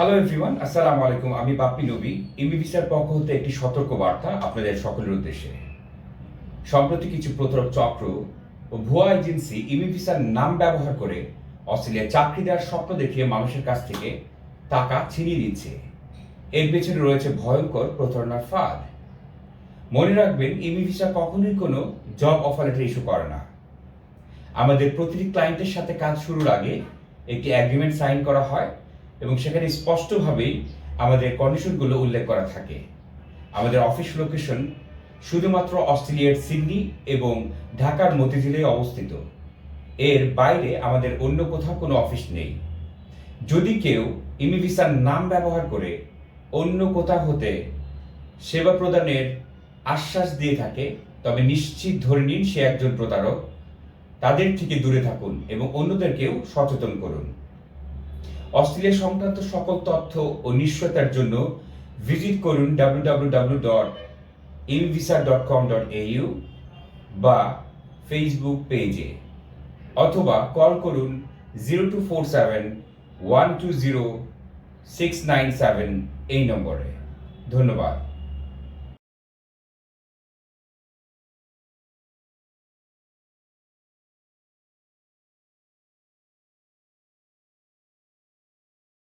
Hello everyone আসসালামু আলাইকুম আমি বাপ্পি নবী। ইমি ভিসার পক্ষ হতে একটি সতর্ক বার্তা আপনাদের সকলের উদ্দেশ্যে। সম্প্রতি কিছু প্রতারক চক্র ও ভুয়া এজেন্সি ইমি ভিসার নাম ব্যবহার করে অস্ট্রেলিয়া চাকরি দেওয়ার স্বপ্ন দেখিয়ে মানুষের কাছ থেকে টাকা ছিনিয়ে নিচ্ছে। এর পেছনে রয়েছে ভয়ঙ্কর প্রতারণার ফাঁদ। মনে রাখবেন ইমি ভিসা কখনোই কোনো জব অফার ইস্যু করে না। আমাদের প্রতিটি ক্লায়েন্টের সাথে কাজ শুরুর আগে একটি অ্যাগ্রিমেন্ট সাইন করা হয়। এবং সেখানে স্পষ্টভাবেই আমাদের কন্ডিশনগুলো উল্লেখ করা থাকে। আমাদের অফিস লোকেশন শুধুমাত্র অস্ট্রেলিয়ার সিডনি এবং ঢাকার মতিঝিলে অবস্থিত। এর বাইরে আমাদের অন্য কোথাও কোনো অফিস নেই। যদি কেউ ইমিভিসার নাম ব্যবহার করে অন্য কোথাও হতে সেবা প্রদানের আশ্বাস দিয়ে থাকে, তবে নিশ্চিত ধরে নিন সে একজন প্রতারক, তাদের থেকে দূরে থাকুন এবং অন্যদেরকেও সচেতন করুন। অস্ট্রেলিয়া সংক্রান্ত সকল তথ্য ও নিশ্চয়তার জন্য ভিজিট করুন W W W dot Invisa dot com dot AU বা ফেসবুক পেজে, অথবা কল করুন zero two four seven one two zero six nine seven এই নম্বরে। ধন্যবাদ।